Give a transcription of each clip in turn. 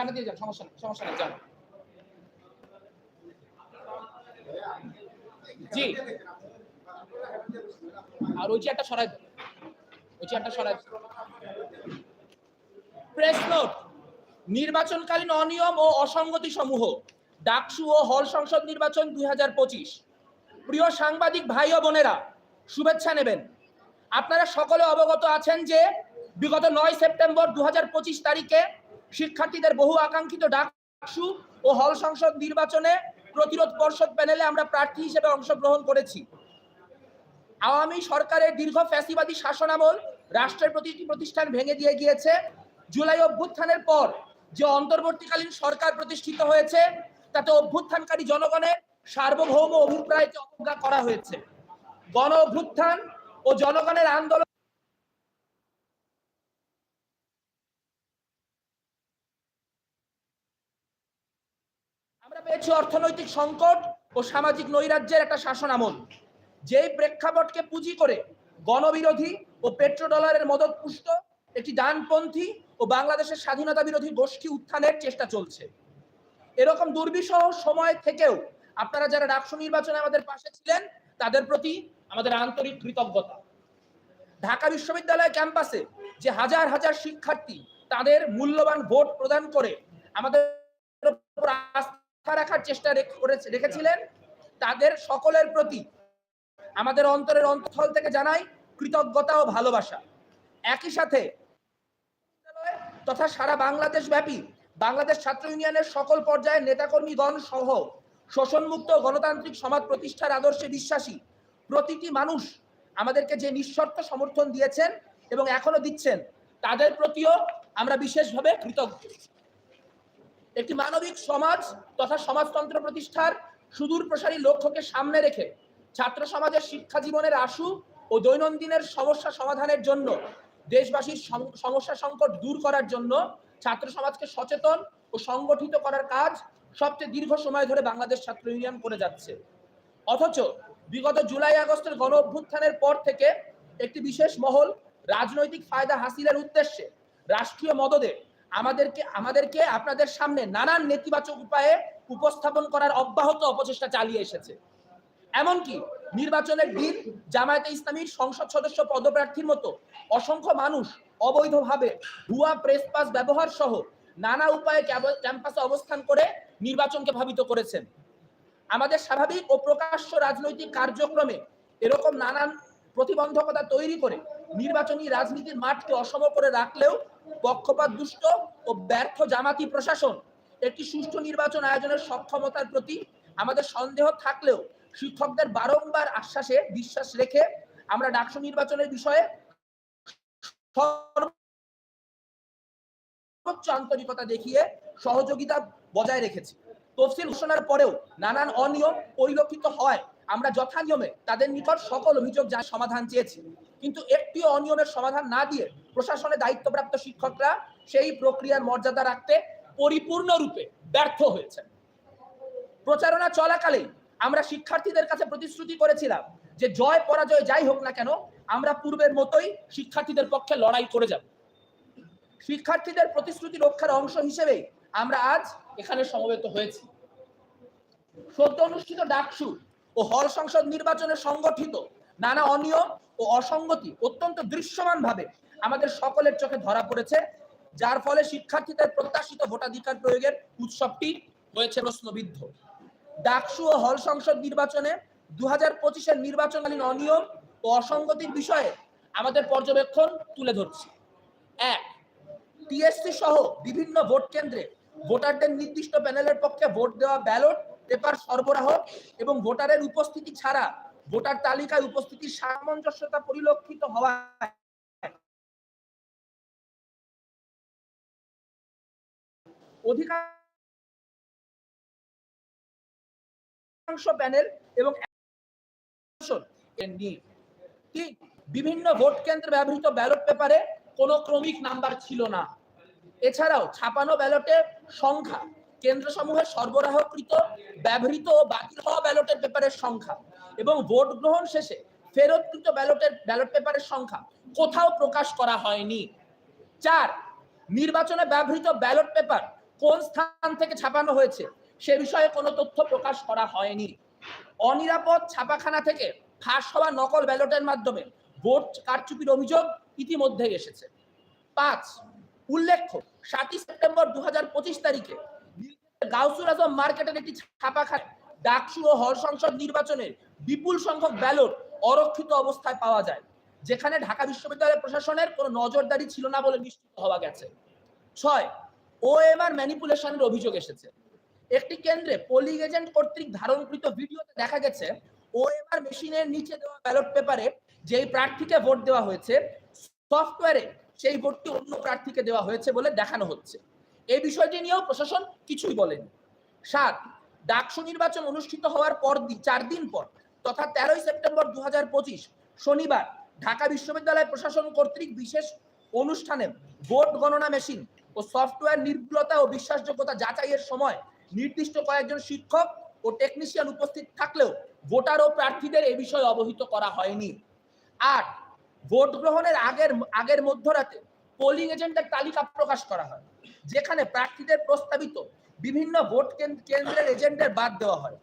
সামনে দিয়ে যান, সমস্যা নেই সমস্যা নেই, যান জি আর ওই চেয়ারটা সরাই। ওই চেয়ারটা সরাই। প্রেস নোট নির্বাচনকালীন অনিয়ম ও অসঙ্গতি সমূহ ডাকসু ও হল সংসদ নির্বাচন দুই হাজার পঁচিশ প্রিয় সাংবাদিক ভাই ও বোনেরা, শুভেচ্ছা নেবেন আপনারা সকলে অবগত আছেন যে বিগত নয় সেপ্টেম্বর দুই হাজার পঁচিশ তারিখে শিক্ষার্থীদের বহু আকাঙ্ক্ষিত ডাকসু ও হল সংসদ নির্বাচনে প্রতিরোধ পর্ষদ প্যানেলে আমরা প্রার্থী হিসেবে অংশগ্রহণ করেছি। আওয়ামী সরকারের দীর্ঘ ফ্যাসিবাদী শাসনামল রাষ্ট্রের প্রতিটি প্রতিষ্ঠান ভেঙে দিয়ে গিয়েছে। জুলাই অভ্যুত্থানের পর যে অন্তর্বর্তীকালীন সরকার প্রতিষ্ঠিত হয়েছে, তাতে অভ্যুত্থানকারী জনগণের সার্বভৌম অভিপ্রায়কে অবজ্ঞা করা হয়েছে। গণ অভ্যুত্থান ও জনগণের আন্দোলন আমরা পেয়েছি অর্থনৈতিক সংকট ও সামাজিক নৈরাজ্যের একটা শাসন আমল। যেই প্রেক্ষাপটকে পুঁজি করে গণবিরোধী ও পেট্রোডলারের মদত পুষ্ট একটি ডানপন্থী ও বাংলাদেশের স্বাধীনতা বিরোধী গোষ্ঠী উত্থানের চেষ্টা চলছে। এরকম দুর্বিষহ সময় থেকেও আপনারা যারা ডাকসু নির্বাচনে আমাদের পাশে ছিলেন, তাদের প্রতি আমাদের আন্তরিক কৃতজ্ঞতা। ঢাকা বিশ্ববিদ্যালয় ক্যাম্পাসে যে হাজার হাজার শিক্ষার্থী তাদের মূল্যবান ভোট প্রদান করে আমাদের আস্থা রাখার চেষ্টা রেখেছিলেন। তাদের সকলের প্রতি আমাদের অন্তরের অন্তঃস্থল থেকে জানাই কৃতজ্ঞতা ও ভালোবাসা। একই সাথে তথা সারা বাংলাদেশ ব্যাপী বাংলাদেশ ছাত্র ইউনিয়নের সকল পর্যায়ের নেতাকর্মীগণ সহ শোষণমুক্ত গণতান্ত্রিক সমাজ প্রতিষ্ঠার আদর্শে বিশ্বাসী প্রতিটি মানুষ আমাদেরকে যে নিঃশর্ত সমর্থন দিয়েছেন এবং এখনও দিচ্ছেন, তাদের প্রতিও আমরা বিশেষভাবে কৃতজ্ঞ। একটি মানবিক সমাজ তথা সমাজতন্ত্র প্রতিষ্ঠার সুদূর প্রসারী লক্ষ্যকে সামনে রেখে ছাত্র সমাজের শিক্ষা জীবনের আশু ও দৈনন্দিনের সমস্যা সমাধানের জন্য, দেশবাসীর সমস্যা সংকট দূর করার জন্য ছাত্র সমাজকে সচেতন ও সংগঠিত করার কাজ সবচেয়ে দীর্ঘ সময় ধরে বাংলাদেশ ছাত্র ইউনিয়ন করে যাচ্ছে। অথচ বিগত জুলাই আগস্টের গণ অভ্যুত্থানের পর থেকে একটি বিশেষ মহল রাজনৈতিক ফায়দা হাসিলের উদ্দেশ্যে রাষ্ট্রীয় মদদে আমাদেরকে আমাদেরকে আপনাদের সামনে নানান নেতিবাচক উপায়ে উপস্থাপন করার অব্যাহত অপচেষ্টা চালিয়ে এসেছে। এমনকি নির্বাচনের দিন জামায়াতে ইসলামীর সংসদ সদস্য পদপ্রার্থীর মতো অসংখ্য মানুষ অবৈধভাবে ভুয়া প্রেস পাস ব্যবহার সহ নানা উপায়ে ক্যাম্পাসে অবস্থান করে নির্বাচনকে ভাবিত করেছেন। আমাদের স্বাভাবিক ও প্রকাশ্য রাজনৈতিক কার্যক্রমে এরকম নানান প্রতিবন্ধকতা তৈরি করে নির্বাচনী রাজনীতির মাঠকে অসম করে রাখলেও পক্ষপাত দুষ্ট ও ব্যর্থ জামাতি প্রশাসন। একটি সুষ্ঠু নির্বাচন আয়োজনের সক্ষমতার প্রতি আমাদের সন্দেহ থাকলেও শিক্ষকদের বারংবার আশ্বাসে বিশ্বাস রেখে আমরা ডাকসু নির্বাচনের বিষয়ে সর্বোচ্চ আন্তরিকতা দেখিয়ে সহযোগিতা বজায় রেখেছি। তফসিল ঘোষণার পরেও নানান অনিয়ম পরিলক্ষিত হয় আমরা যথানিয়মে তাদের নিকট সকল অভিযোগ যা সমাধান চেয়েছি। কিন্তু একটিও অনিয়মের সমাধান না দিয়ে প্রশাসনে দায়িত্বপ্রাপ্ত শিক্ষকরা সেই প্রক্রিয়ার মর্যাদা রাখতে পরিপূর্ণরূপে ব্যর্থ হয়েছে প্রচারণা চলাকালেই আমরা শিক্ষার্থীদের কাছে প্রতিশ্রুতি করেছিলাম যে জয় পরাজয় যাই হোক না কেন, আমরা পূর্বের মতোই শিক্ষার্থীদের পক্ষে লড়াই করে যাব। শিক্ষার্থীদের প্রতিশ্রুতি রক্ষার অংশ হিসেবে আমরা আজ এখানে সমবেত হয়েছি। সদ্য অনুষ্ঠিত ডাকসু ও হল সংসদ নির্বাচনে সংগঠিত নানা অনিয়ম ও অসঙ্গতি অত্যন্ত দৃশ্যমানভাবে আমাদের সকলের চোখে ধরা পড়েছে, যার ফলে শিক্ষার্থীদের প্রত্যাশিত ভোটাধিকার প্রয়োগের উৎসবটি হয়েছে প্রশ্নবিদ্ধ। ডাকসু ও হল সংসদ নির্বাচনে দু হাজার পঁচিশের নির্বাচনকালীন অনিয়ম ও অসঙ্গতির বিষয়ে আমাদের পর্যবেক্ষণ তুলে ধরছি। এক, টিএসসি সহ বিভিন্ন ভোট কেন্দ্রে ভোটারদের নির্দিষ্ট প্যানেলের পক্ষে ভোট দেওয়া ব্যালট, পেপার সরবরাহ এবং ভোটারের উপস্থিতি ছাড়া ভোটার তালিকায় উপস্থিতি সামঞ্জস্যতা পরিলক্ষিত হওয়া অধিকাংশ প্যানেল এবং বিভিন্ন ভোট কেন্দ্রে ব্যবহৃত ব্যালট পেপারে কোনো ক্রমিক নাম্বার ছিল না। এছাড়াও ছাপানো ব্যালটের সংখ্যা, কেন্দ্রসমূহের সরবরাহকৃত, ব্যবহৃত ও বাতিল হওয়া ব্যালটের পেপারের সংখ্যা। এবং ভোট গ্রহণ শেষে ফেরতকৃত ব্যালটের, ব্যালট পেপারের সংখ্যা কোথাও প্রকাশ করা হয়নি। চার, নির্বাচনে ব্যবহৃত ব্যালট পেপার কোন স্থান থেকে ছাপানো হয়েছে সে বিষয়ে কোনো তথ্য প্রকাশ করা হয়নি। অনিরাপদ ছাপাখানা থেকে ফাঁস হওয়া নকল ব্যালটের মাধ্যমে ভোট কারচুপির অভিযোগ ইতিমধ্যে এসেছে। পাঁচ, উল্লেখ্য, সাতই সেপ্টেম্বর দু হাজার পঁচিশ তারিখে গাউসুল আজম মার্কেটের একটি ছাপাখানা ডাকসু ও হল সংসদ নির্বাচনের বিপুল সংখ্যক ব্যালট অরক্ষিত অবস্থায় পাওয়া যায়, যেখানে ঢাকা বিশ্ববিদ্যালয় প্রশাসনের কোনো নজরদারি ছিল না বলে নিশ্চিত হওয়া গেছে। ছয় ওএমআর ম্যানিপুলেশনের অভিযোগ এসেছে। একটি কেন্দ্রে পোলিং এজেন্ট কর্তৃক ধারণকৃত ভিডিওতে দেখা গেছে ওএমআর মেশিনের নিচে দেওয়া ব্যালট পেপারে যেই প্রার্থীকে ভোট দেওয়া হয়েছে, সফটওয়্যারে সেই ভোটটি অন্য প্রার্থীকে দেওয়া হয়েছে বলে দেখানো হচ্ছে। এই বিষয়টি নিয়েও প্রশাসন কিছুই বলেনি। সাত, ডাকসু নির্বাচন অনুষ্ঠিত হওয়ার পর চার দিন পর তথা তেরোই সেপ্টেম্বর দু হাজার পঁচিশ শনিবার ঢাকা বিশ্ববিদ্যালয় প্রশাসন কর্তৃক বিশেষ অনুষ্ঠানে ভোট গণনা মেশিন ও সফটওয়্যার নির্ভুলতা ও বিশ্বাসযোগ্যতা যাচাইয়ের সময় নির্দিষ্ট কয়েকজন শিক্ষক ও টেকনিশিয়ান উপস্থিত থাকলেও ভোটার ও প্রার্থীদের এ বিষয়ে অবহিত করা হয়নি। আট, ভোট গ্রহণের আগের আগের মধ্যরাতে পোলিং এজেন্টের তালিকা প্রকাশ করা হয়, যেখানে প্রার্থীদের প্রস্তাবিত বিভিন্ন ভোট কেন্দ্র- কেন্দ্রের এজেন্টের বাদ দেওয়া হয়।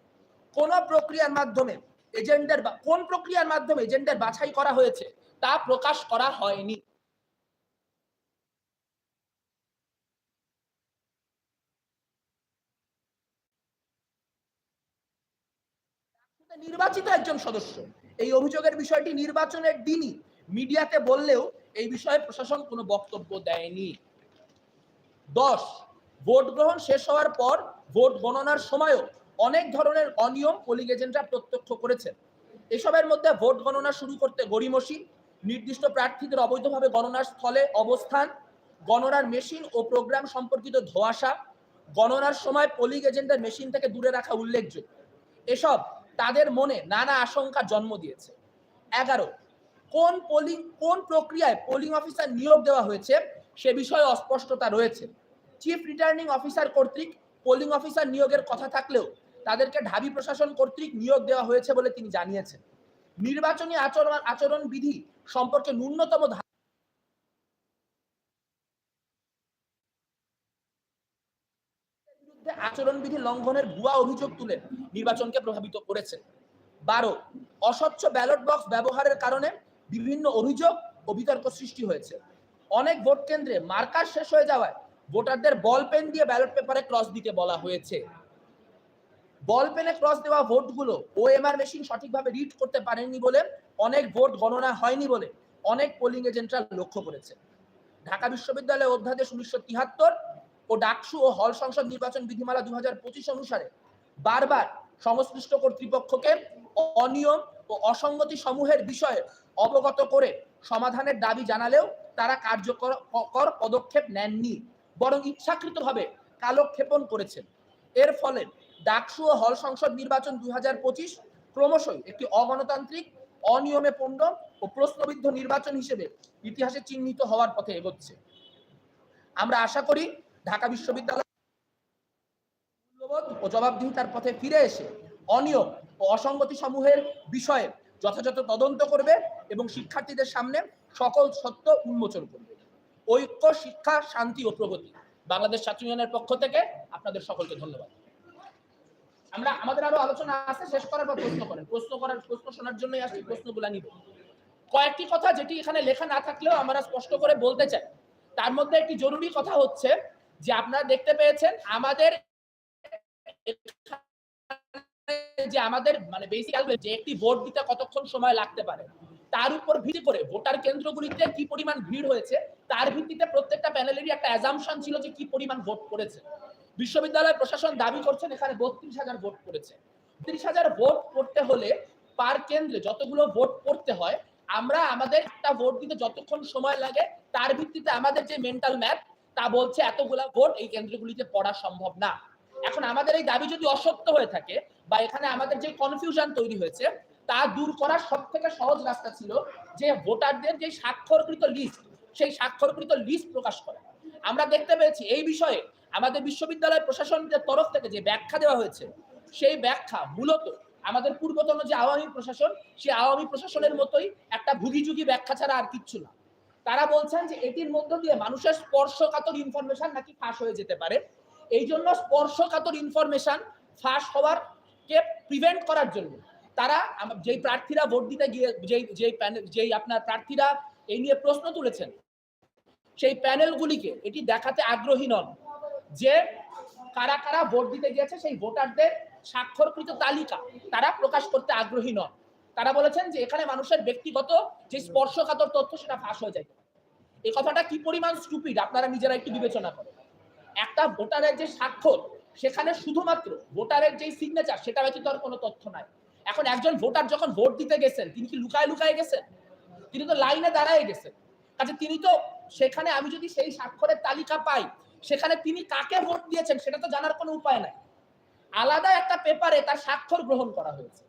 কোন প্রক্রিয়ার মাধ্যমে এজেন্টের বা- কোন প্রক্রিয়ার মাধ্যমে এজেন্টের বাছাই করা হয়েছে তা প্রকাশ করা হয়নি। নির্বাচিত একজন সদস্য, এই অভিযোগের বিষয়টি নির্বাচনের দিনই মিডিয়াতে বললেও এই বিষয়ে প্রশাসন কোনো বক্তব্য দেয়নি। দশ ভোট গ্রহণ শেষ হওয়ার পর ভোট গণনার সময়ও অনেক ধরনের অনিয়ম পোলিং এজেন্টরা প্রত্যক্ষ করেছেন। এসবের মধ্যে ভোট গণনা শুরু করতে গড়িমসি, নির্দিষ্ট প্রার্থীদের অবৈধভাবে গণনার স্থলে অবস্থান, গণনার মেশিন ও প্রোগ্রাম সম্পর্কিত ধোঁয়াশা, গণনার সময় পোলিং এজেন্টের মেশিন থেকে দূরে রাখা উল্লেখযোগ্য। এসব তাদের মনে নানা আশঙ্কা জন্ম দিয়েছে। এগারো, কোন পোলিং কোন প্রক্রিয়ায় পোলিং অফিসার নিয়োগ দেওয়া হয়েছে সে বিষয়ে অস্পষ্টতা রয়েছে। চিফ রিটার্নিং অফিসার কর্তৃক পোলিং অফিসার নিয়োগের কথা থাকলেও তাদেরকে ঢাবি প্রশাসন কর্তৃক নিয়োগ দেওয়া হয়েছে বলে তিনি জানিয়েছেন। নির্বাচনী আচরণ আচরণ বিধি সম্পর্কে ন্যূনতম বিরুদ্ধে আচরণবিধি লঙ্ঘনের ভুয়া অভিযোগ তুলে নির্বাচনকে প্রভাবিত করেছে। বারো, অস্বচ্ছ ব্যালট বক্স ব্যবহারের কারণে বিভিন্ন অভিযোগ ও বিতর্ক সৃষ্টি হয়েছে। অনেক ভোট কেন্দ্রে মার্কার শেষ হয়ে যাওয়ায় ভোটারদের বল পেন দিয়ে ব্যালট পেপারে ক্রস দিতে বলা হয়েছে। বল পেনে ক্রস দেওয়া ভোটগুলো ওএমআর মেশিন সঠিকভাবে রিড করতে পারেননি বলে অনেক ভোট গণনা হয়নি বলে অনেক পোলিং এজেন্টরা লক্ষ্য করেছে। ঢাকা বিশ্ববিদ্যালয় অধ্যাদেশ উনিশশো ও ডাকসু ও হল সংসদ নির্বাচন বিধিমালা দু হাজার পঁচিশ অনুসারে বারবার সংশ্লিষ্ট কর্তৃপক্ষকে অনিয়ম ও অসঙ্গতি সমূহের বিষয়ে অবগত করে সমাধানের দাবি জানালেও তারা কার্যকর কর পদক্ষেপ নেননি, বরং ইচ্ছাকৃতভাবে কালক্ষেপণ করেছেন। এর ফলে ডাকসু ও হল সংসদ নির্বাচন দুই ক্রমশই একটি অগণতান্ত্রিক, অনিয়মে পণ্য ও প্রশ্নবিদ্ধ নির্বাচন হিসেবে ইতিহাসে চিহ্নিত হওয়ার পথে এগোচ্ছে। আমরা আশা করি ঢাকা বিশ্ববিদ্যালয় মূল্যবোধ ও জবাবদিহিতার পথে ফিরে এসে অনিয়ম ও অসঙ্গতি সমূহের বিষয়ে যথাযথ তদন্ত করবে এবং শিক্ষার্থীদের সামনে সকল সত্য উন্মোচন করবে। ঐক্য, শিক্ষা, শান্তি ও প্রগতি। বাংলাদেশ ছাত্র ইউনিয়নের পক্ষ থেকে আপনাদের সকলকে ধন্যবাদ। আমরা, আমাদের আরও আলোচনা আছে, শেষ করার পর প্রশ্ন করেন। প্রশ্ন করার, প্রশ্ন শোনার জন্যই আসছি, প্রশ্নগুলা নিব। কয়েকটি কথা যেটি এখানে লেখা না থাকলেও আমরা স্পষ্ট করে বলতে চাই। তার মধ্যে একটি জরুরি কথা হচ্ছে যে, আপনারা দেখতে পেয়েছেন, আমাদের যে আমাদের মানে বেসিক যে একটি ভোট দিতে কতক্ষণ সময় লাগতে পারে, তার উপর ভিত্তি করে ভোটার কেন্দ্রগুলিতে কি পরিমাণ ভিড় হয়েছে, তার ভিত্তিতে প্রত্যেকটা প্যানেলেরই একটা অ্যাজাম্পশন ছিল যে কি পরিমাণ ভোট করেছে। বিশ্ববিদ্যালয় প্রশাসন দাবি করছেন, এখানে বত্রিশ হাজার ভোট পড়েছে। বত্রিশ হাজার ভোট করতে হলে পার কেন্দ্রে যতগুলো ভোট করতে হয়, আমরা আমাদের একটা ভোট দিতে যতক্ষণ সময় লাগে, তার ভিত্তিতে আমাদের যে মেন্টাল ম্যাপ তা বলছে এতগুলা ভোট এই কেন্দ্রগুলিতে পড়া সম্ভব না। এখন আমাদের এই দাবি যদি অসত্য হয়ে থাকে বা এখানে আমাদের যে কনফিউশন তৈরি হয়েছে, তা দূর করার সব থেকে সহজ রাস্তা ছিল যে ভোটারদের যে স্বাক্ষরকৃত লিস্ট সেই স্বাক্ষরকৃত লিস্ট প্রকাশ করা। আমরা দেখতে পেয়েছি এই বিষয়ে আমাদের বিশ্ববিদ্যালয় প্রশাসনের তরফ থেকে যে ব্যাখ্যা দেওয়া হয়েছে, সেই ব্যাখ্যা মূলত আমাদের পূর্বতন যে আওয়ামী প্রশাসন, সেই আওয়ামী প্রশাসনের মতোই একটা ভুগিযুগি ব্যাখ্যা ছাড়া আর কিচ্ছু না। তারা বলছেন যে এটির মধ্য দিয়ে মানুষের স্পর্শকাতর ইনফরমেশন নাকি ফাঁস হয়ে যেতে পারে। এই জন্য স্পর্শকাতর ইনফরমেশন ফাঁস হওয়ার কে প্রিভেন্ট করার জন্য তারা যেই প্রার্থীরা ভোট দিতে গিয়ে, যেই যেই প্যানেল যেই আপনার প্রার্থীরা এই নিয়ে প্রশ্ন তুলেছেন, সেই প্যানেলগুলিকে এটি দেখাতে আগ্রহী নন। যে কারা কারা ভোট দিতে গিয়েছে সেই ভোটারদের স্বাক্ষরকৃত তালিকা তারা প্রকাশ করতে আগ্রহী নন। তারা বলেছেন যে এখানে মানুষের ব্যক্তিগত যে স্পর্শকাতর তথ্য সেটা ফাঁস হয়ে যায়। এই কথাটা কি পরিমাণ স্টুপিড আপনারা নিজেরা একটু বিবেচনা করেন। একটা ভোটারের যে স্বাক্ষর, সেখানে শুধুমাত্র ভোটারের যে সিগনেচার সেটা ব্যতীত আর কোনো তথ্য নাই। এখন একজন ভোটার যখন ভোট দিতে গেছেন, তিনি কি লুকায় লুকায় গেছেন? তিনি তো লাইনে দাঁড়ায় গেছেন। কাজে তিনি তো সেখানে, আমি যদি সেই স্বাক্ষরের তালিকা পাই সেখানে তিনি কাকে ভোট দিয়েছেন সেটা তো জানার কোনো উপায় নাই। আলাদা একটা পেপারে তার স্বাক্ষর গ্রহণ করা হয়েছে।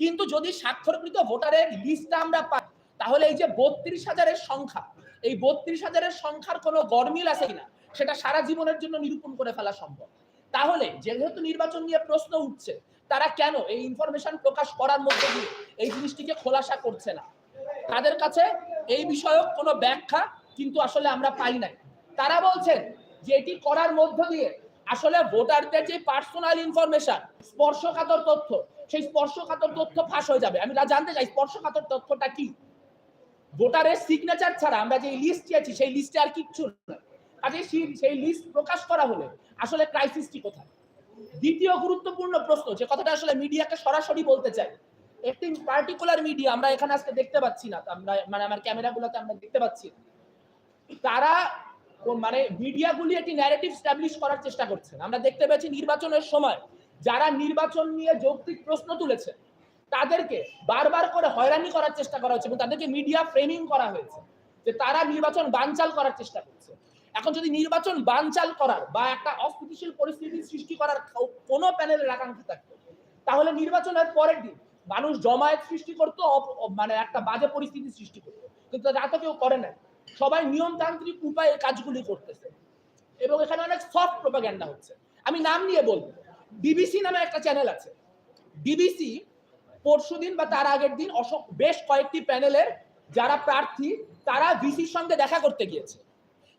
কিন্তু যদি স্বাক্ষরকৃত ভোটারের লিস্টটা আমরা পাই, তাহলে এই যে বত্রিশ হাজারের সংখ্যা, এই বত্রিশ হাজারের সংখ্যার কোনো গরমিল আছে কিনা, সেটা সারা জীবনের জন্য নিরূপণ করে ফেলা সম্ভব। তাহলে যেহেতু নির্বাচন নিয়ে প্রশ্ন উঠছে, তারা কেন এই ইনফরমেশন প্রকাশ করার মধ্যে দিয়ে এই জিনিসটিকে খোলাসা করছে না? তাদের কাছে এই বিষয়ক কোনো ব্যাখ্যা কিন্তু আসলে আমরা পাই নাই। তারা বলছেন যে এটি করার মধ্য দিয়ে আসলে ভোটারদের যে পার্সোনাল ইনফরমেশন স্পর্শকাতর তথ্য, সেই স্পর্শকাতর তথ্য ফাঁস হয়ে যাবে। আমি জানতে চাই, স্পর্শকাতর তথ্যটা কি? ভোটারের সিগনেচার ছাড়া আমরা যে লিস্ট চেয়েছি, সেই লিস্টে আর কিচ্ছু সেই- লিস্ট প্রকাশ করা হলে আসলে ক্রাইসিসটি কোথায়? দ্বিতীয় গুরুত্বপূর্ণ প্রশ্ন, যে কথাটা আসলে মিডিয়াকে সরাসরি বলতে চাই। একটি পার্টিকুলার মিডিয়া আমরা এখানে আজকে দেখতে পাচ্ছি না, আমরা মানে আমার ক্যামেরাগুলোতে আমরা দেখতে পাচ্ছি তারা মানে মিডিয়াগুলি একটি ন্যারেটিভ স্টাবলিশ করার চেষ্টা করছে আমরা দেখতে পেয়েছি নির্বাচনের সময় যারা নির্বাচন নিয়ে যৌক্তিক প্রশ্ন তুলেছে, তাদেরকে বারবার করে হয়রানি করার চেষ্টা করা হচ্ছে এবং তাদেরকে মিডিয়া ফ্রেমিং করা হয়েছে যে তারা নির্বাচন বানচাল করার চেষ্টা করছে। এখন যদি নির্বাচন বানচাল করার বা একটা অস্থিতিশীল পরিস্থিতি সৃষ্টি করার কোনো প্যানেলের আকাঙ্ক্ষা থাকতো, তাহলে নির্বাচনের পরের দিন মানুষ জমায়েত সৃষ্টি করতো মানে একটা বাজে পরিস্থিতি সৃষ্টি করতো। কিন্তু তা তো কেউ করে না সবাই নিয়মতান্ত্রিক উপায়ে কাজগুলি করতেছে। এবং এখানে অনেক সফট প্রোপাগ্যান্ডা হচ্ছে। আমি নাম নিয়ে বলব। বিবিসি নামে একটা চ্যানেল আছে। বিবিসি পরশুদিন বা তার আগের দিন বেশ কয়েকটি প্যানেলের যারা প্রার্থী, তারা ভিসির সঙ্গে দেখা করতে গিয়েছে।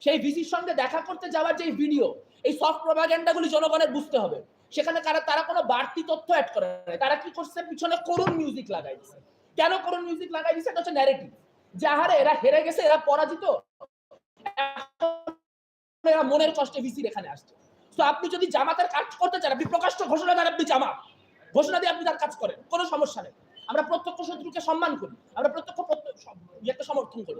সেই ভিসির সঙ্গে দেখা করতে যাওয়ার যে ভিডিও এই সফট প্রোপাগ্যান্ডাগুলি জনগণের বুঝতে হবে। সেখানে তারা তারা কোনো বাড়তি তথ্য অ্যাড করে নাই। তারা কি করছে? পিছনে করুণ মিউজিক লাগাই দিছে। কেন করুণ মিউজিক লাগাই দিছে? এটা হচ্ছে ন্যারেটিভ যে আহারে এরা হেরে গেছে, এরা পরাজিত। এরা মনের কষ্টে ভিসির এখানে আসছে। তো আপনি যদি জামাতের কাজ করতে চান, আপনি প্রকাশ্য ঘোষণা দেন আপনি জামাত। ঘোষণা দিয়ে আপনি তার কাজ করেন, কোনো সমস্যা নেই। আমরা প্রত্যক্ষ শত্রুকে সম্মান করি, আমরা প্রত্যক্ষ ইয়েকে সমর্থন করি।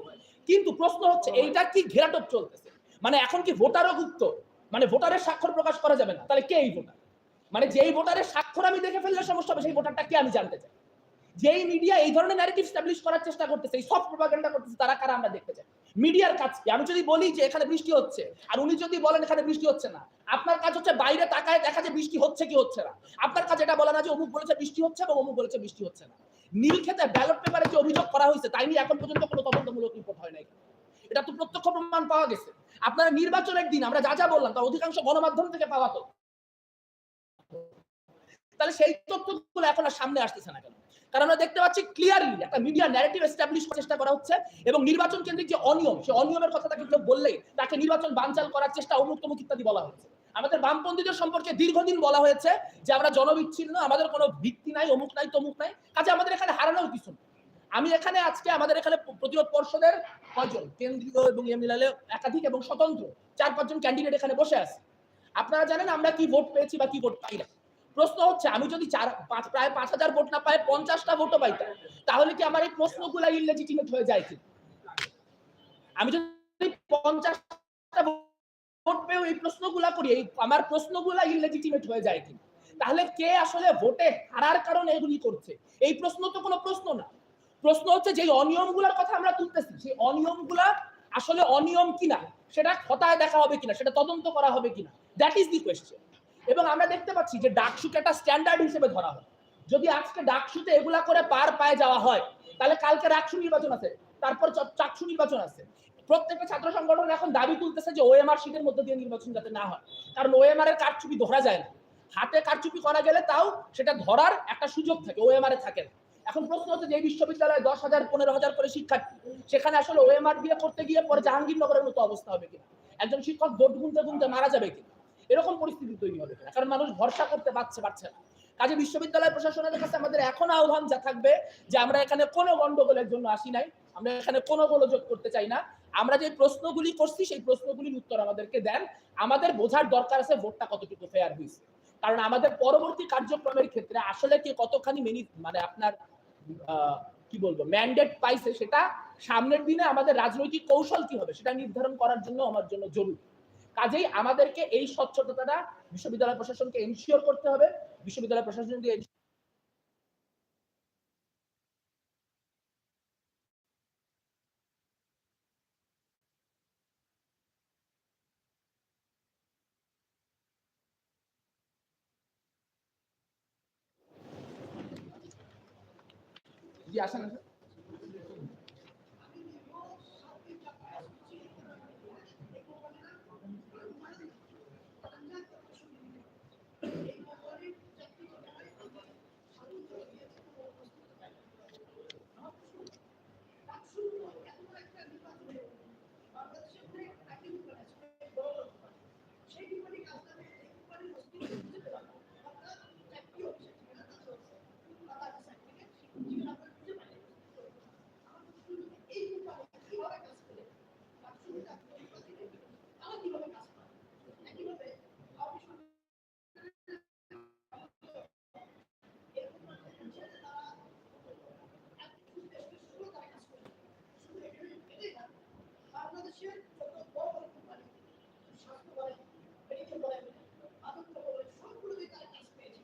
কিন্তু প্রশ্ন হচ্ছে, এইটা কি ঘেরাটোপ চলতেছে? মানে এখন কি ভোটারও গুপ্ত? মানে ভোটারের স্বাক্ষর প্রকাশ করা যাবে না। তাহলে কে এই ভোটার? মানে যেই ভোটারের স্বাক্ষর আমি দেখে ফেললে সমস্যা হবে, সেই ভোটারটা কে আমি জানতে চাই? যেই মিডিয়া এই ধরনের ন্যারেটিভ স্টাবলিশ করার চেষ্টা করতেছে, এই সফট প্রোপাগান্ডা করতেছে, তারা কারা আমরা দেখতে চাই? মিডিয়ার কাজ কি? আমি যদি বলি যে এখানে বৃষ্টি হচ্ছে, আর উনি যদি বলেন এখানে বৃষ্টি হচ্ছে না, আপনার কাজ হচ্ছে বাইরে তাকায় দেখা যে বৃষ্টি হচ্ছে কি হচ্ছে না। আপনার কাজ এটা বলা না যে অমুক বলেছে বৃষ্টি হচ্ছে এবং অমুক বলেছে বৃষ্টি হচ্ছে না। নীল খেতে ব্যালট পেপারে যে অভিযোগ করা হয়েছে, তাই নিয়ে এখন পর্যন্ত কোনো তদন্তমূলক রিপোর্ট হয় নাই। এটা তো প্রত্যক্ষ প্রমাণ পাওয়া গেছে। আপনারা নির্বাচনের দিন আমরা যা যা বললাম, তার অধিকাংশ গণমাধ্যম থেকে পাওয়া তো তাহলে সেই তথ্যগুলো এখন আর সামনে আসতেছে না কেন? কারণ আমরা দেখতে পাচ্ছি ক্লিয়ারলি একটা মিডিয়া ন্যারেটিভ এস্টাবলিশ করার চেষ্টা করা হচ্ছে এবং নির্বাচন কেন্দ্রিক যে অনিয়ম সেই অনিয়মের কথা তাকে কেউ বললেই তাকে নির্বাচন বানচাল করার চেষ্টা অমুক তমুক ইত্যাদি বলা হচ্ছে আমাদের বামপন্থীদের সম্পর্কে দীর্ঘদিন বলা হয়েছে যে আমরা জনবিচ্ছিন্ন, আমাদের কোনো ভিত্তি নাই, অমুক নাই, তমুক নাই, কাজে আমাদের এখানে হারানোর কিছু নেই। আমি এখানে আজকে আমাদের এখানে প্রতিরোধ পর্ষদের কয়জন, কেন্দ্রীয় এবং এ মিলালে একাধিক এবং স্বতন্ত্র চার পাঁচজন ক্যান্ডিডেট এখানে বসে আছে। আপনারা জানেন আমরা কি ভোট পেয়েছি বা কি ভোট পাই না প্রশ্ন হচ্ছে, আমি যদি চার, পাঁচ, প্রায় পাঁচ হাজার ভোট না পাই, পঞ্চাশটা ভোটও পাইতাম। তাহলে কি আমার এই প্রশ্নগুলো ইলেজিটিমেট হয়ে যায় কি? আমি যদি পঞ্চাশটা ভোট পেয়েও এই প্রশ্নগুলা করি, এই আমার প্রশ্নগুলা ইলেজিটিমেট হয়ে যায় কি? তাহলে কে আসলে ভোটে হারার কারণে এগুলি করছে? এই প্রশ্ন তো কোনো প্রশ্ন না। প্রশ্ন হচ্ছে যে অনিয়মগুলোর কথা আমরা তুলতেছি সেই অনিয়মগুলা আসলে অনিয়ম কিনা, সেটা খতায় দেখা হবে কিনা, সেটা তদন্ত করা হবে কিনা? দ্যাট ইজ দি কোয়েশ্চেন এবং আমরা দেখতে পাচ্ছি যে ডাকসুকে একটা স্ট্যান্ডার্ড হিসেবে ধরা হয়। যদি আজকে ডাকসুতে এগুলা করে পার পায়ে যাওয়া হয়, তাহলে কালকে রাকসু নির্বাচন আছে, তারপর চাকসু নির্বাচন আছে। প্রত্যেকটা ছাত্র সংগঠন এখন দাবি তুলতেছে যে ওএমআর শিটের মধ্যে দিয়ে নির্বাচন যাতে না হয়। কারণ ওএমআর এর কারচুপি ধরা যায় না। হাতে কারচুপি করা গেলে তাও সেটা ধরার একটা সুযোগ থাকে ওএমআর এ থাকে না। এখন প্রশ্ন হচ্ছে যে বিশ্ববিদ্যালয়ে দশ হাজার, পনেরো হাজার করে শিক্ষার্থী, সেখানে আসলে ওএমআর দিয়ে করতে গিয়ে পরে জাহাঙ্গীরনগরের মতো অবস্থা হবে কিনা? একজন শিক্ষক ভোট গুনতে গুনতে মারা যাবে কিনা? এরকম পরিস্থিতি তৈরি হবে? কারণ মানুষ ভরসা করতে পারছে পারছে না। কাজে বিশ্ববিদ্যালয় প্রশাসনের কাছে আমাদের এখন আহ্বান যা থাকবে যে আমরা এখানে কোনো গন্ডগোলের জন্য আসি নাই, আমরা এখানে কোনো গোলযোগ করতে চাই না। আমরা যে প্রশ্নগুলি করছি, সেই প্রশ্নগুলির উত্তর আমাদেরকে দেন। আমাদের বোঝার দরকার আছে ভোটটা কতটুকু ফেয়ার হয়েছে। কারণ আমাদের পরবর্তী কার্যক্রমের ক্ষেত্রে আসলে কি কতখানি মেনি মানে আপনার কি বলব ম্যান্ডেট পাইছে সেটা সামনের দিনে আমাদের রাজনৈতিক কৌশল কি হবে সেটা নির্ধারণ করার জন্য আমার জন্য জরুরি। কাজেই আমাদেরকে এই স্বচ্ছতাটা বিশ্ববিদ্যালয় প্রশাসনকে এনশিওর করতে হবে বিশ্ববিদ্যালয় প্রশাসন যদি জি আসেন আসেন। বাংলাদেশের যত বড় বড় কোম্পানি স্বাস্থ্য বলেন মেডিকেল বলেন আদত্ত বলেন সবগুলোতেই তারা কাজ পেয়েছে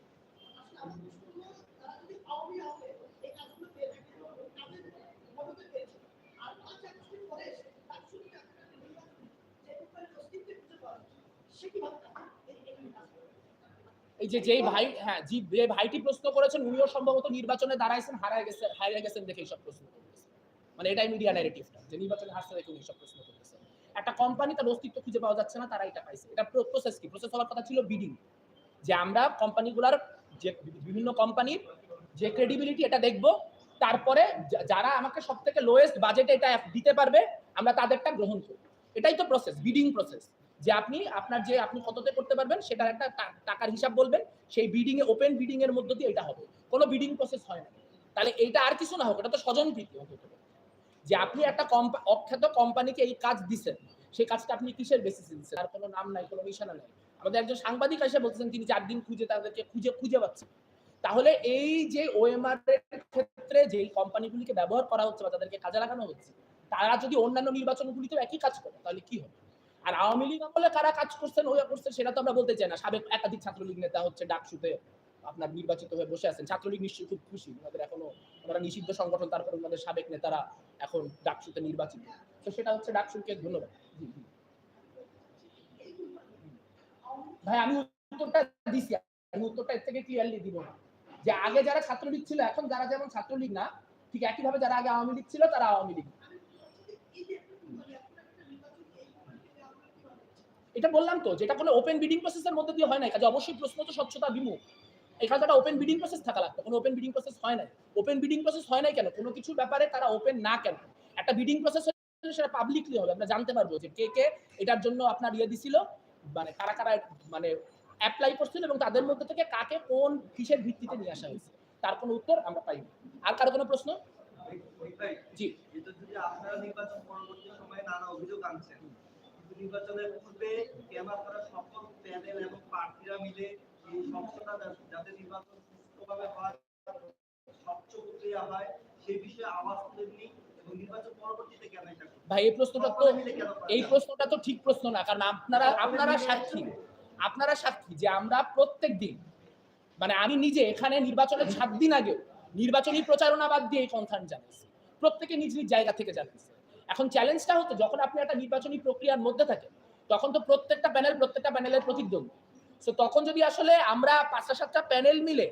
আসলে আমার প্রশ্ন হলো তারা যদি আওয়ামী আমলে এই কাজগুলো পেয়ে থাকে কাজের মদতে পেয়েছে আর পাঁচ আগস্টের পরে এসে তার শুধু একটা নির্বাচন যে কোম্পানির অস্তিত্ব খুঁজে পাওয়া যায়, সে কীভাবে কাজ করে? এই- এগুলো কাজ করে। এই যে যেই ভাই হ্যাঁ যে ভাইটি প্রশ্ন করেছেন, উনিও সম্ভবত নির্বাচনে দাঁড়াইছেন, হারায় গেছে, হারিয়ে গেছেন দেখে এইসব প্রশ্ন করতেছেন মানে এটাই মিডিয়া ন্যারেটিভটা যে নির্বাচনে হারছে দেখে উনি সব প্রশ্ন করতেছেন একটা কোম্পানি তার অস্তিত্ব খুঁজে পাওয়া যাচ্ছে না, তারা এটা পাইছে। এটা প্রসেস কি? প্রসেস হওয়ার কথা ছিল বিডিং যে আমরা কোম্পানিগুলার যে বিভিন্ন কোম্পানির যে ক্রেডিবিলিটি এটা দেখব, তারপরে যারা আমাকে সব থেকে লোয়েস্ট বাজেটে এটা দিতে পারবে, আমরা তাদেরটা গ্রহণ করব। এটাই তো প্রসেস বিডিং প্রসেস যে আপনি আপনার যে আপনি কততে করতে পারবেন সেটার একটা টাকার হিসাব বলবেন, সেই বিডিং এ ওপেন বিডিং এর মধ্য দিয়ে এটা হবে। কোনো বিডিং প্রসেস হয় না। তাহলে এইটা আর কিছু না হোক, এটা তো স্বজন প্রীতি যে আপনি একটা অখ্যাত কোম্পানিকে এই কাজ দিছেন, সেই কাজটা আপনি কিসের বেসিসে দিচ্ছেন আর কোনো নাম নাই, কোনো নিশানা নাই। আমাদের একজন সাংবাদিক এসে বলছেন তিনি চার দিন খুঁজে তাদেরকে খুঁজে খুঁজে পাচ্ছেন তাহলে এই যে ওএমআর এর ক্ষেত্রে যে কোম্পানিগুলিকে ব্যবহার করা হচ্ছে বা তাদেরকে কাজে লাগানো হচ্ছে, তারা যদি অন্যান্য নির্বাচনগুলিতেও একই কাজ করে, তাহলে কি হবে? আর আওয়ামী লীগ আমলে কারা কাজ করছেন ওয়া করছেন সেটা তো আমরা বলতে চাই না। সাবেক একাধিক ছাত্রলীগ নেতা হচ্ছে ডাকসুতে আপনার নির্বাচিত হয়ে বসে আছেন। ছাত্রলীগ নিশ্চয়ই খুব খুশি, ওনাদের এখনও ওনারা নিষিদ্ধ সংগঠন, তারপরে ওনাদের সাবেক নেতারা এখন ডাকসুতে নির্বাচিত। তো সেটা হচ্ছে ডাকসুকে ধন্যবাদ। ভাই, আমি উত্তরটা দিছি। আমি উত্তরটা এর থেকে ক্লিয়ারলি দিব না। যে আগে যারা ছাত্রলীগ ছিল, এখন যারা যেমন ছাত্রলীগ না, ঠিক একইভাবে যারা আগে আওয়ামী লীগ ছিল, তারা আওয়ামী লীগ এই যে একটা কোম্পানি, এখন একটা নির্বাচন এই কোম্পানিতে আমরা কীভাবে এটা বললাম তো যেটা কোনো ওপেন বিডিং প্রসেসের মধ্যে দিয়ে হয় না কাজে অবশ্যই প্রশ্ন তো স্বচ্ছতা বিমুখ এখানে তো একটা ওপেন বিডিং প্রসেস থাকা লাগতো কোনো ওপেন বিডিং প্রসেস হয় না ওপেন বিডিং প্রসেস হয় না কেন? কোনো কিছুর ব্যাপারে তারা ওপেন না কেন? একটা বিডিং প্রসেস সেটা পাবলিকলি হবে আমরা জানতে পারব যে কে কে এটার জন্য আপনার ইয়ে দিছিল মানে কারা কারা মানে অ্যাপ্লাই করছিল এবং তাদের মধ্যে থেকে কাকে কোন কিসের ভিত্তিতে নিয়ে আসা হয়েছে। তার কোনো উত্তর আমরা পাইনি। আর কারও কোনো প্রশ্ন? জি। যদি আপনারা নির্বাচন পরবর্তী সময়ে নানা অভিযোগ আনছেন নির্বাচনের পূর্বে কেন আপনারা সকল প্যানেল এবং প্রার্থীরা মিলে এই যা- যাতে নির্বাচন সুষ্ঠুভাবে হয় স্বচ্ছ প্রক্রিয়া হয় সেই বিষয়ে আওয়াজ তুলেননি? ভাই এই প্রশ্নটা তো এই প্রশ্নটা তো ঠিক প্রশ্ন না কারণ আপনারা আপনারা সাক্ষী। আপনারা সাক্ষী যে আমরা প্রত্যেক দিন মানে আমি নিজে এখানে নির্বাচনের সাত দিন আগে নির্বাচনী প্রচারণা বাদ দিয়ে এই কনসার্ন জানাইছি প্রত্যেকে নিজ নিজ জায়গা থেকে জানাইছে এখন চ্যালেঞ্জটা হতো যখন আপনি একটা নির্বাচনী প্রক্রিয়ার মধ্যে থাকেন, তখন তো প্রত্যেকটা প্যানেল প্রত্যেকটা প্যানেলের প্রতিদ্বন্দ্বী। তো তখন যদি আসলে আমরা পাঁচটা, সাতটা প্যানেল মিলে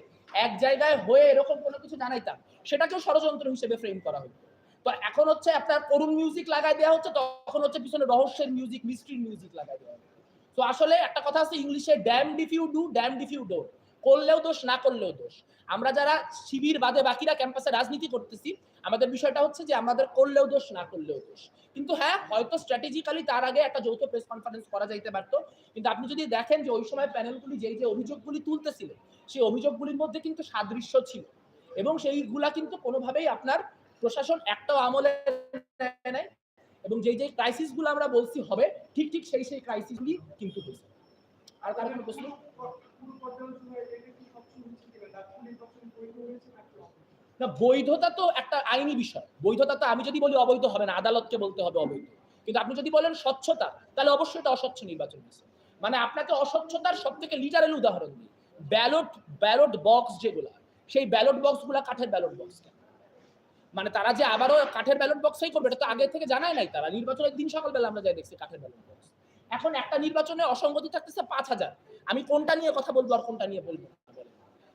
এক জায়গায় হয়ে এরকম কোনো কিছু জানাইতাম, সেটাকেও ষড়যন্ত্র হিসেবে ফ্রেম করা হতো তো এখন হচ্ছে আপনার করুণ মিউজিক লাগাই দেওয়া হচ্ছে, তখন হচ্ছে পিছনে রহস্যের মিউজিক মিস্ট্রির মিউজিক লাগাই দেওয়া হচ্ছে। তো আসলে একটা কথা আছে ইংলিশে damned if you do damned if you করলেও দোষ, না করলেও দোষ। আমরা যারা শিবির বাদে বাকিরা ক্যাম্পাসে রাজনীতি করতেছি, আমাদের বিষয়টা হচ্ছে যে আমাদের করলেও দোষ, না করলেও দোষ। কিন্তু হ্যাঁ হয়তো স্ট্র্যাটেজিক্যালি তার আগে একটা যৌথ প্রেস কনফারেন্স করা যাইতে পারতো, কিন্তু আপনি যদি দেখেন যে ওই সময় প্যানেলগুলি যেই যে অভিযোগগুলি তুলতেছিল, সেই অভিযোগগুলির মধ্যে কিন্তু সাদৃশ্য ছিল। এবং সেইগুলা কিন্তু কোনোভাবেই আপনার প্রশাসন একটাও আমলে নেয় এবং যেই যে ক্রাইসিসগুলো আমরা বলছি হবে, ঠিক ঠিক সেই সেই ক্রাইসিসগুলি কিন্তু হয়েছে। আর কোনো প্রশ্ন? না, বৈধতা তো একটা আইনি বিষয়। বৈধতা তো আমি যদি বলি অবৈধ হবে না, আদালতকে বলতে হবে অবৈধ। কিন্তু আপনি যদি বলেন স্বচ্ছতা, তাহলে অবশ্যই এটা অস্বচ্ছ নির্বাচন হয়েছে। মানে আপনাকে অস্বচ্ছতার সব থেকে লিটারেল উদাহরণ দিই। ব্যালট ব্যালট বক্স যেগুলা, সেই ব্যালট বক্সগুলা কাঠের ব্যালট বক্স মানে তারা যে আবারও কাঠের ব্যালট বক্সই করবে, এটা তো আগে থেকে জানাই নাই তারা। নির্বাচনের দিন সকালবেলা আমরা যাই দেখছি কাঠের ব্যালট বক্স এখন একটা নির্বাচনে অসঙ্গতি থাকতেছে পাঁচ হাজার। আমি কোনটা নিয়ে কথা বলব আর কোনটা নিয়ে বলব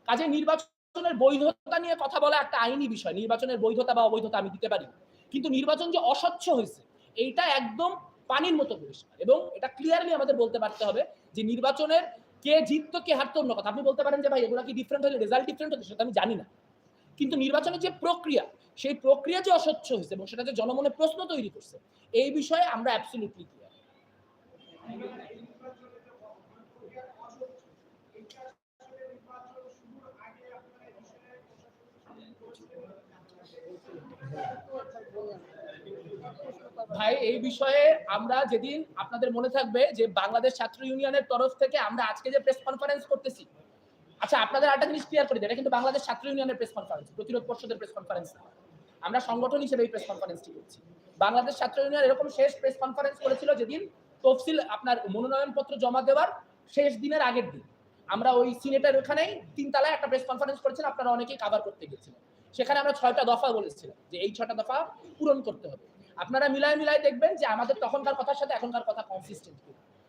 কাজে বলেন। নির্বাচনের বৈধতা নিয়ে কথা বলা একটা আইনি বিষয়। নির্বাচনের বৈধতা বা অবৈধতা আমি দিতে পারি কিন্তু নির্বাচন যে অস্বচ্ছ হয়েছে, এইটা একদম পানির মতো পরিষ্কার। এবং এটা ক্লিয়ারলি আমাদের বলতে পারতে হবে যে নির্বাচনের কে জিততো, কে হারতো অন্য কথা। আপনি বলতে পারেন যে, ভাই, এগুলা কি ডিফারেন্ট হলে রেজাল্ট ডিফারেন্ট হচ্ছে সেটা আমি জানি না। কিন্তু নির্বাচনের যে প্রক্রিয়া, সেই প্রক্রিয়া যে অস্বচ্ছ হয়েছে এবং সেটা যে জনমনে প্রশ্ন তৈরি করছে, এই বিষয়ে আমরা অ্যাবসলিউটলি ক্লিয়ার ভাই, এই বিষয়ে আমরা যেদিন আপনাদের মনে থাকবে যে বাংলাদেশ ছাত্র ইউনিয়নের তরফ থেকে আমরা আজকে যে প্রেস কনফারেন্স করতেছি আচ্ছা আপনাদের একটা জিনিস ক্লিয়ার করে দিই, এটা কিন্তু বাংলাদেশ ছাত্র ইউনিয়নের প্রেস কনফারেন্স প্রতিরোধ পর্ষদের প্রেস কনফারেন্স আমরা সংগঠন হিসেবে এই প্রেস কনফারেন্সটি করছি। বাংলাদেশ ছাত্র ইউনিয়ন এরকম শেষ প্রেস কনফারেন্স করেছিল যেদিন তফসিল আপনার মনোনয়নপত্র জমা দেওয়ার শেষ দিনের আগের দিন। আমরা ওই সিনেটের ওখানেই তিনতলায় একটা প্রেস কনফারেন্স করেছিলাম, আপনারা অনেকেই কাভার করতে গেছিলেন। সেখানে আমরা ছয়টা দফা বলেছিলাম যে এই ছয়টা দফা পূরণ করতে হবে। আপনারা মিলায় মিলায় দেখবেন যে আমাদের তখনকার কথার সাথে এখনকার কথা কনসিস্টেন্ট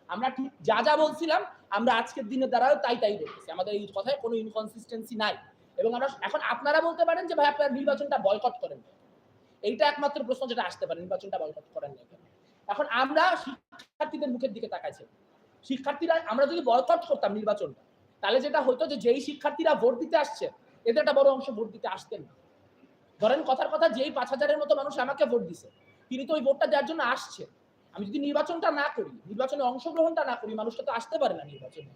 আমরা ঠিক যা যা বলছিলাম, আমরা আজকের দিনে দ্বারাও তাই তাই বলতেছি। আমাদের এই কথায় কোনো ইনকনসিস্টেন্সি নাই। এবং আমরা এখন আপনারা বলতে পারেন যে, ভাই, আপনারা নির্বাচনটা বয়কট করেন এইটা একমাত্র প্রশ্ন যেটা আসতে পারে, নির্বাচনটা বয়কট করেন না এখন আমরা শিক্ষার্থীদের মুখের দিকে তাকাইছি। শিক্ষার্থীরা, আমরা যদি বয়কট করতাম নির্বাচনটা, তাহলে যেটা হতো যে, যেই শিক্ষার্থীরা ভোট দিতে আসছে এদের একটা বড় অংশ ভোট দিতে আসতেন না। ধরেন কথার কথা, যেই পাঁচ হাজারের মতো মানুষ আমাকে ভোট দিছে, তিনি তো ওই ভোটটা দেওয়ার জন্য আসছে। আমি যদি নির্বাচনটা না করি, নির্বাচনে অংশগ্রহণটা না করি মানুষটা তো আসতে পারে না নির্বাচনে।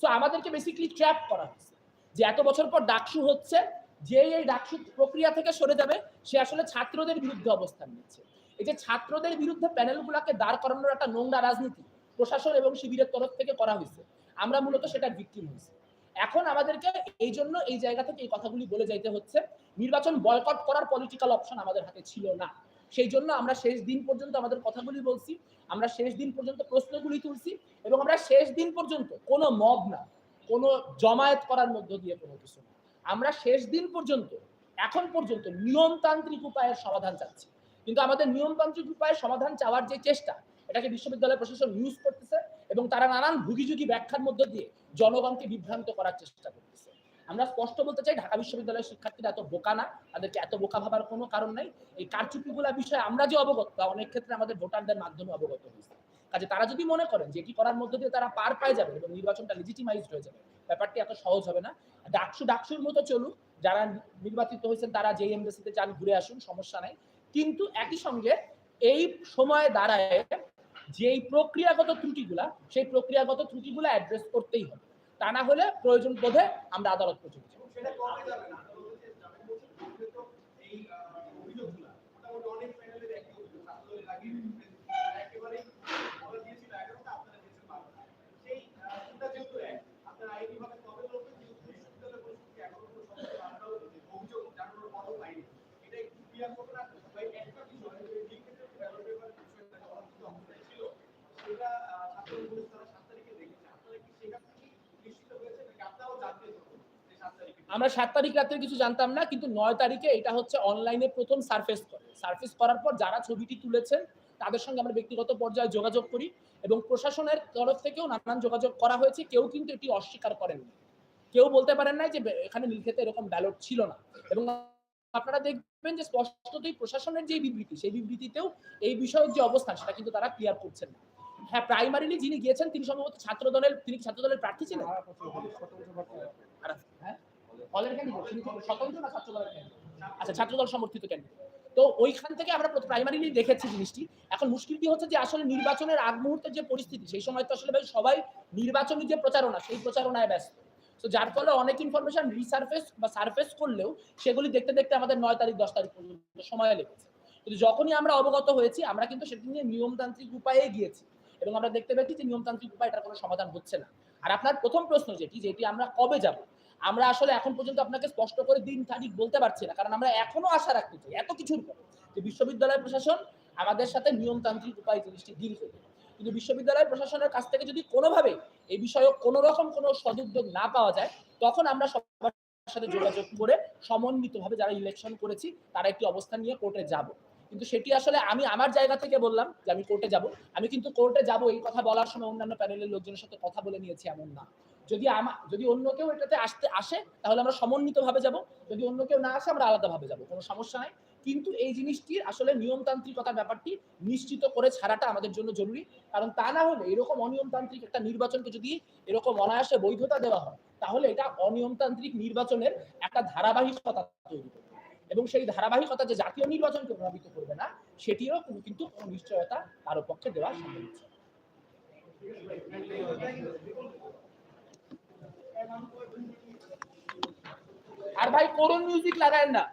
সো আমাদেরকে বেসিক্যালি ট্র্যাপ করা হচ্ছে যে এত বছর পর ডাকসু হচ্ছে যে এই ডাকসু প্রক্রিয়া থেকে সরে যাবে, সে আসলে ছাত্রদের বিরুদ্ধে অবস্থান নিচ্ছে। এই যে ছাত্রদের বিরুদ্ধে প্যানেলগুলোকে দাঁড় করানোর একটা নোংরা রাজনীতি প্রশাসন এবং শিবিরের তরফ থেকে করা হয়েছে, আমরা মূলত সেটা ভিক্টিম হয়েছি। এখন আমাদেরকে এই জন্য এই জায়গা থেকে এই কথাগুলি বলে যাইতে হচ্ছে। নির্বাচন বয়কট করার পলিটিক্যাল অপশন আমাদের হাতে ছিল না। সেই জন্য আমরা শেষ দিন পর্যন্ত আমাদের কথাগুলি বলছি, আমরা শেষ দিন পর্যন্ত প্রশ্নগুলি তুলছি এবং আমরা শেষ দিন পর্যন্ত কোনো মব না, কোনো জমায়েত করার মধ্য দিয়ে কোনো কিছু না। আমরা শেষ দিন পর্যন্ত, এখন পর্যন্ত নিয়মতান্ত্রিক উপায়ের সমাধান চাচ্ছি। কিন্তু আমাদের নিয়মতান্ত্রিক উপায়ের সমাধান চাওয়ার যে চেষ্টা, এটাকে বিশ্ববিদ্যালয় প্রশাসন ইউজ করতেছে। এবং তারা নানান ভুগিঝুগি ব্যাখ্যার মধ্য দিয়ে জনগণকে বিভ্রান্ত করার চেষ্টা করতেছে। আমরা স্পষ্ট বলতে চাই, ঢাকা বিশ্ববিদ্যালয়ের শিক্ষার্থীরা এত বোকা না, তাদেরকে এত বোকা ভাবার কোনো কারণ নাই। এই কারচুপিগুলা বিষয়ে আমরা যে অবগত অনেক ক্ষেত্রে আমাদের ভোটারদের মাধ্যমে অবগত হয়েছে। কাজে তারা যদি মনে করেন যে এটি করার মধ্য দিয়ে তারা পার পায় যাবে এবং নির্বাচনটা লিজিটিমাইজড হয়ে যাবে, ব্যাপারটি এত সহজ হবে না। ডাকসু ডাকসুর মতো চলুক, যারা নির্বাচিত হয়েছেন তারা যে এমবেসিতে যান ঘুরে আসুন, সমস্যা নাই। কিন্তু একই সঙ্গে এই সময়ে দাঁড়ায় যে এই প্রক্রিয়াগত ত্রুটিগুলা, সেই প্রক্রিয়াগত ত্রুটিগুলা অ্যাড্রেস করতেই হবে। তা না হলে প্রয়োজন বোধে আমরা আদালত পর্যন্ত যাব। সেটা কবে যাবে না আদালতে যাবেন বলছেন তাহলে তো এই আহ, অভিযোগগুলা মোটামুটি অনেক প্যানেলের একই অভিযোগ ছাত্রদের লাগিয়ে একেবারেই বলে দিয়েছিল এগারোটা আপনারা দিয়েছেন বারোটা সেই আহ, চিন্তা যেহেতু এক আপনার আইনি ভাবে কবে বলবেন যেহেতু বিশ্ববিদ্যালয় পরিস্থিতি এগারো তো সবচেয়ে বারোটাও অভিযোগ জানানোর পরও পাইনি এটা একটু ক্লিয়ার করতে না ভাই একটা বিষয় যে লিখিত ব্যালট পেপার বিষয়টা অনুষ্ঠিত অবস্থায় ছিল সেটা আহ, ছাত্রদের পুলিশ তারা সাত তারিখে দেখেছে আপনারা কি সেখান থেকে নিশ্চিত হয়েছে নাকি আপনারাও জানতেন তখন যে সাত তারিখে আমরা সাত তারিখ রাতে কিছু জানতাম না, কিন্তু নয় তারিখে এটা হচ্ছে অনলাইনে প্রথম সার্ফেস করে। সার্ফেস করার পর যারা ছবিটি তুলেছেন, তাদের সঙ্গে আমরা ব্যক্তিগত পর্যায়ে যোগাযোগ করি এবং প্রশাসনের তরফ থেকেও নানান যোগাযোগ করা হয়েছে। কেউ কিন্তু এটি অস্বীকার করেননি কেউ বলতে পারেন না যে এখানে নীলক্ষেতে এরকম ব্যালট ছিল না। এবং আপনারা দেখবেন যে স্পষ্টতই প্রশাসনের যে বিবৃতি, সেই বিবৃতিতেও এই বিষয়ের যে অবস্থান, সেটা কিন্তু তারা ক্লিয়ার করছেন না। হ্যাঁ প্রাইমারিলি যিনি গিয়েছেন, তিনি সম্ভবত ছাত্র দলের তিনি কি ছাত্র দলের প্রার্থী ছিলেন? হলের ক্যান্ডিডেট স্বতন্ত্র আচ্ছা সমর্থিত ক্যান্ডিডেট তো ওইখান থেকে আমরা প্রাইমারিলি দেখেছি জিনিসটি। এখন মুশকিলটি হচ্ছে যে আসলে নির্বাচনের আগ মুহূর্তের যে পরিস্থিতি, সেই সময় তো আসলে ভাই সবাই নির্বাচনী যে প্রচারণা, সেই প্রচারণায় ব্যস্ত। তো যার ফলে অনেক ইনফরমেশন রিসার্ফেস বা সার্ফেস করলেও সেগুলি দেখতে দেখতে আমাদের নয় তারিখ, দশ তারিখ পর্যন্ত সময় লেগেছে। কিন্তু যখনই আমরা অবগত হয়েছি, আমরা কিন্তু সেটি নিয়ে নিয়মতান্ত্রিক উপায়ে গিয়েছি এবং আমরা দেখতে পেয়েছি যে নিয়মতান্ত্রিক উপায় এটার কোনো সমাধান হচ্ছে না। আর আপনার প্রথম প্রশ্ন যেটি যেটি আমরা কবে যাব? আমরা আসলে এখন পর্যন্ত আপনাকে স্পষ্ট করে দিন তারিখ বলতে পারছি না, কারণ আমরা এখনও আশা রাখতে চাই, এত কিছুর পর যে বিশ্ববিদ্যালয় প্রশাসন আমাদের সাথে নিয়মতান্ত্রিক উপায় জিনিসটি ডিল করবে। কিন্তু বিশ্ববিদ্যালয় প্রশাসনের কাছ থেকে যদি কোনোভাবে এই বিষয়ে কোনো রকম কোনো সদুদ্যোগ না পাওয়া যায়, তখন আমরা সবার সাথে যোগাযোগ করে সমন্বিতভাবে যারা ইলেকশন করেছি, তারা একটি অবস্থান নিয়ে কোর্টে যাব। কিন্তু সেটি আসলে আমি আমার জায়গা থেকে বললাম যে আমি কোর্টে যাব। আমি কিন্তু কোর্টে যাব, এই কথা বলার সময় অন্যান্য প্যানেলের লোকজনের সাথে কথা বলে নিয়েছি এমন না। যদি আমা, যদি অন্য কেউ এটাতে আসতে, আসে, তাহলে আমরা সমন্বিতভাবে যাব। যদি অন্য কেউ না আসে, আমরা আলাদাভাবে যাব। কোনো সমস্যা নাই। কিন্তু এই জিনিসটির আসলে নিয়মতান্ত্রিকতার ব্যাপারটি নিশ্চিত করে ছাড়াটা আমাদের জন্য জরুরি। কারণ তা না হলে এরকম অনিয়মতান্ত্রিক একটা নির্বাচনকে যদি এরকম অনায়াসে বৈধতা দেওয়া হয়, তাহলে এটা অনিয়মতান্ত্রিক নির্বাচনের একটা ধারাবাহিকতা তৈরি করবে। এবং সেই ধারাবাহিকতা যে জাতীয় নির্বাচনকে প্রভাবিত করবে না, সেটিও কিন্তু কোনো নিশ্চয়তা কারও পক্ষে দেওয়া সম্ভব। আর ভাই করুন মিউজিক লাগায় না।